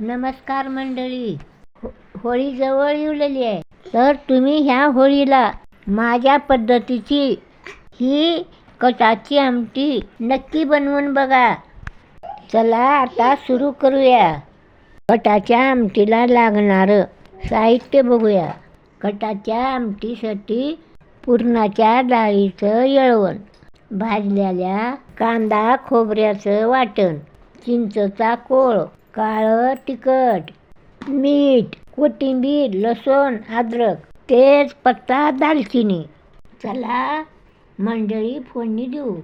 नमस्कार मंडळी. हो- होळी जवळ येऊलेली आहे. तर तुम्ही ह्या होळीला माझ्या पद्धतीची ही कटाची आमटी नक्की बनवून बघा. चला आता सुरू करूया. कटाच्या आमटीला लागणारं साहित्य बघूया. कटाच्या आमटीसाठी पुरणाच्या डाळीचं येळवण भाजलेल्या कांदा खोबऱ्याचं वाटण चिंचचा कोळ काळं तिखट मीठ कोथिंबीर लसूण अद्रक तेज पत्ता दालचिनी. चला मंडळी फोडणी देऊ.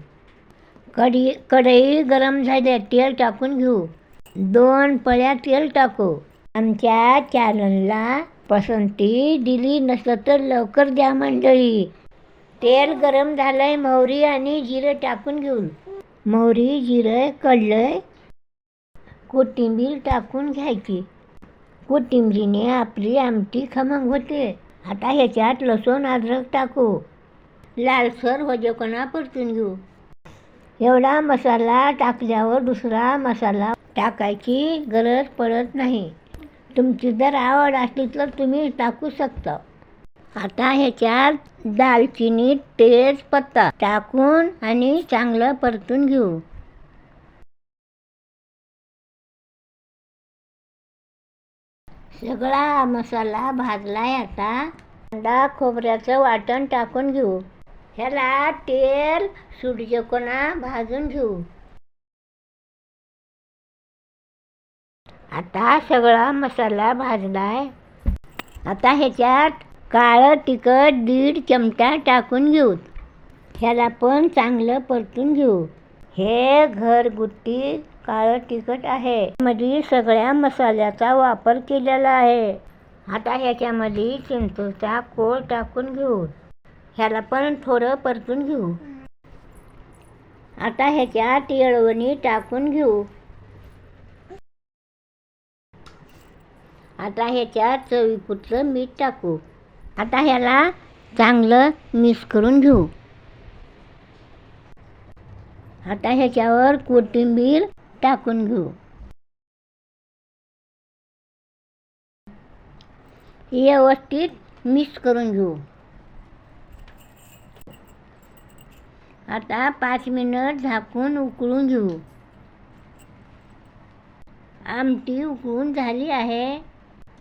कढी कढई गरम झाल्या तेल टाकून घेऊ. दोन पळ्या तेल टाकू. आमच्या चॅनलला पसंती दिली नसलं तर लवकर द्या मंडळी. तेल गरम झालंय मोहरी आणि जिरं टाकून घेऊन मोहरी जिरं कळलंय कोथिंबीर टाकून घ्यायची. कोथिंबीरीने आपली आमटी खमंग होते. आता ह्याच्यात लसूण अद्रक टाकू. लालसर वजकोना परतून घेऊ. एवढा मसाला टाकल्यावर दुसरा मसाला टाकायची गरज पडत नाही. तुमची जर आवड असली तर तुम्ही टाकू शकता. आता ह्याच्यात दालचिनी तेजपत्ता टाकून आणि चांगलं परतून घेऊ. सगळा मसाला भाजलाय आता. कांदा खोबऱ्याचं वाटण टाकून घेऊ. ह्याला तेल सूर्यकोना भाजून घेऊ. आता सगळा मसाला भाजलाय. आता ह्याच्यात काळं तिखट दीड चमचा टाकून घेऊ. ह्याला पण चांगलं परतून घेऊ. हे घरगुती काळं तिखट आहे. मध्ये सगळ्या मसाल्याचा वापर केलेला आहे. आता ह्याच्यामध्ये चिंचूचा कोळ टाकून घेऊ. ह्याला पण थोडं परतून घेऊ. आता ह्याच्यात येळवणी टाकून घेऊ. आता ह्याच्यात चवीपुतलं मीठ टाकू. आता ह्याला चांगलं मिक्स करून घेऊ. आता ह्याच्यावर कोथिंबीर टाकून घेऊ. व्यवस्थित मिक्स करून घेऊ. आता पाच मिनिट झाकून उकळून घेऊ. आमटी उकळून झाली आहे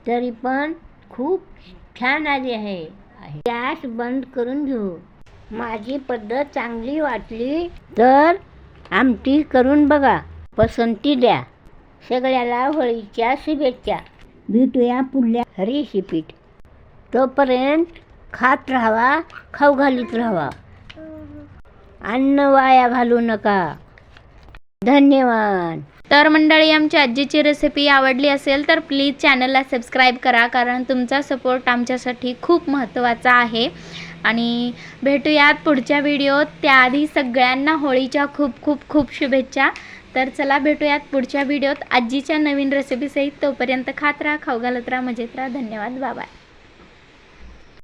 तरी पण खूप छान आली आहे. गॅस बंद करून घेऊ. माझी पद्धत चांगली वाटली तर आमटी करून बघा. पसंती द्या. सगळ्याला होळीच्या शुभेच्छा. भेटूया पुढल्या रेसिपीत. तोपर्यंत खात राहावा खाऊ घालीत राहावा. अन्न वाया घालू नका. धन्यवाद. तर मंडळी आमच्या आजीची रेसिपी आवडली असेल तर प्लीज चॅनलला सबस्क्राईब करा कारण तुमचा सपोर्ट आमच्यासाठी खूप महत्त्वाचा आहे. आणि भेटूयात पुढच्या व्हिडिओत. त्याआधी सगळ्यांना होळीच्या खूप खूप खूप शुभेच्छा. तर चला भेटूयात पुढच्या व्हिडिओत. आजीच्या नवीन रेसिपीसहित तोपर्यंत खात राहा खाऊ घालत राहा मजेत राहा. धन्यवाद. बाबा